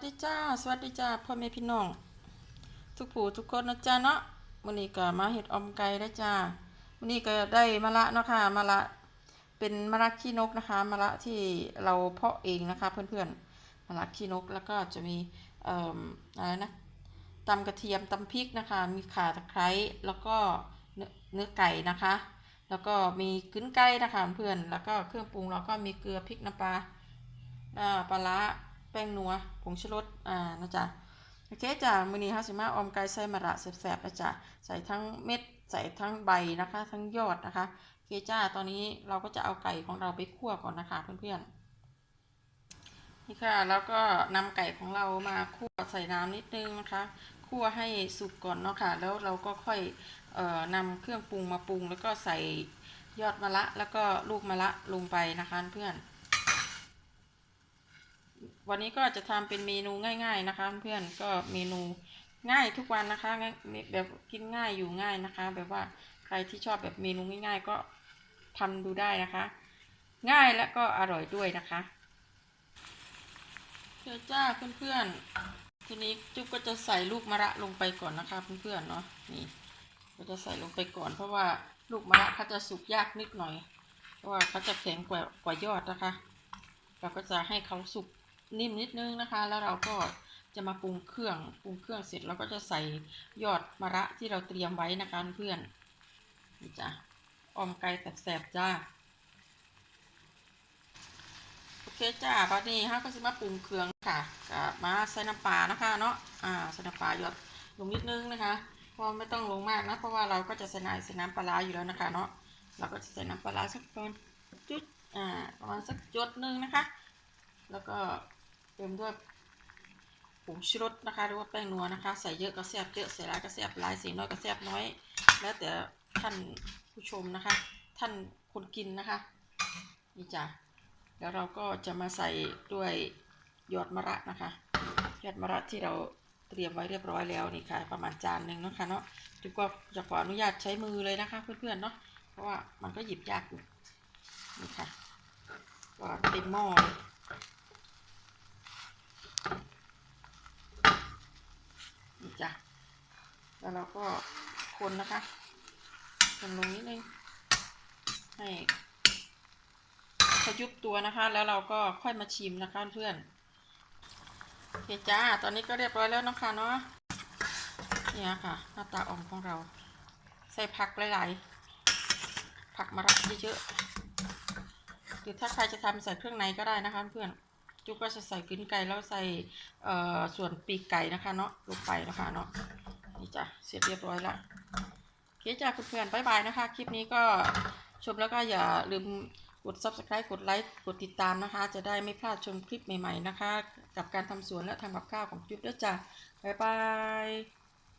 สวัสดีจ้า สวัสดีจ้าพ่อแม่พี่น้อง ทุกผู้ทุกคนนะจ้าเนาะมื้อนี้ก็มาเฮ็ดอมไก่ได้จ้ามื้อนี้ก็ได้มะละเนาะค่ะมะละเป็นมะละขี้นกนะคะมะละที่เราเพาะเองนะคะเพื่อนๆมะละขี้นกแล้วก็จะมีเอ่ออะไรนะตำกระเทียมตำพริกนะคะ มีข่าตะไคร้แล้วก็เนื้อไก่นะคะ แล้วก็มีกึ้นไก่นะคะเพื่อนแล้วก็เครื่องปรุงเราก็มีเกลือพริกน้ำปลาปลาร้า แป้งนัวผงชูรสอ่านะจ๊ะโอเคจ้ะมือนี้เฮาสิมาออมไก่ใส่มะระแซ่บๆนะจ๊ะใส่ทั้งเม็ดใส่ทั้งใบนะคะ ทั้งยอดนะคะโอเคจ้าตอนนี้เราก็จะเอาไก่ของเราไปคั่วก่อนนะคะเพื่อนๆนี่ค่ะแล้วก็นำไก่ของเรามาคั่วใส่น้ำนิดนึงนะคะคั่วให้สุกก่อนเนาะค่ะแล้วเราก็ค่อยเอ่อนำเครื่องปรุงมาปรุง แล้วก็ใส่ยอดมะระแล้วก็ลูกมะระลงไปนะคะเพื่อน วันนี้ก็จะทำเป็นเมนูง่าย ๆนะคะ เพื่อนก็เมนูง่ายทุกวันนะคะง่ายแบบกินง่ายอยู่ง่ายนะคะ แบบว่าใครที่ชอบแบบเมนูง่าย ๆ ก็ทำดูได้นะคะ ง่ายและก็อร่อยด้วยนะคะเดี๋ยวจ้าเพื่อนๆทีนี้จุ๊บก็จะใส่ลูกมะระลงไปก่อนนะคะเพื่อนๆเนาะนี่ก็จะใส่ลงไปก่อนเพราะว่าลูกมะระเขาจะสุกยากนิดหน่อย เพราะว่าเขาจะแข็งกว่ากว่ายอดนะคะ เราก็จะให้เขาสุก นิ่มนิดนึงนะคะ แล้วเราก็จะมาปรุงเครื่องปรุงเครื่องเสร็จเราก็จะใส่ยอดมะระที่เราเตรียมไว้นะคะเพื่อนนี่จ้ะออมไก่แสบๆจ้าโอเคจ้าตอนนี้ฮะก็จะมาปรุงเครื่องค่ะกับมาใส่น้ำปลานะคะเนาะอ่าใส่น้ำปลาหยดลงนิดนึงนะคะเพราะไม่ต้องลงมากนะเพราะว่าเราก็จะใส่น้ำใส่น้ำปลาอยู่แล้วนะคะเนาะเราก็จะใส่น้ำปลาสักประมาณจุดอ่าประมาณสักจุดนึงนะคะ แล้วก็ เติมด้วยผงชูรสนะคะหรือว่าแป้งนัวนะคะ ใส่เยอะก็แซ่บเยอะใส่หลายก็แซ่บหลายใส่น้อยก็แซ่บน้อย แล้วแต่ท่านผู้ชมนะคะ ท่านคนกินนะคะนี่จ้ะแล้วเราก็จะมาใส่ด้วยยอดมะระนะคะยอดมะระที่เราเตรียมไว้เรียบร้อยแล้วนี่ค่ะ ประมาณจานหนึ่งนะคะเนาะจุกก็จะขออนุญาตใช้มือเลยนะคะ เพื่อนๆเนาะเพราะว่ามันก็หยิบยากอยู่นี่ค่ะก็เต็มหม้อเลย นี่จ้ะ แล้วเราก็คนนะคะ คนลงนิดนึง ให้ขยุบตัวนะคะ แล้วเราก็ค่อยมาชิมนะคะเพื่อนโอเคจ้า ตอนนี้ก็เรียบร้อยแล้วนะคะเนาะเนี่ยค่ะ หน้าตาอ่อมของเรา ใส่ผักหลายๆ ผักมะระเยอะๆ หรือถ้าใครจะทำใส่เครื่องในก็ได้นะคะเพื่อนจุ๊กก็จะใส่กึ้นไก่แล้วใส่ส่วนปีกไก่นะคะเนาะลงไปนะคะเนาะ นี่จ้ะเสร็จเรียบร้อยละโอเคจ้ะเพื่อนๆบายบายนะคะ คลิปนี้ก็ชมแล้วก็อย่าลืมกด subscribe กดไลค์กดติดตามนะคะ จะได้ไม่พลาดชมคลิปใหม่ๆนะคะ กับการทำสวนและทำกับข้าวของจุ๊บด้วยจ้ะบ๊ายบาย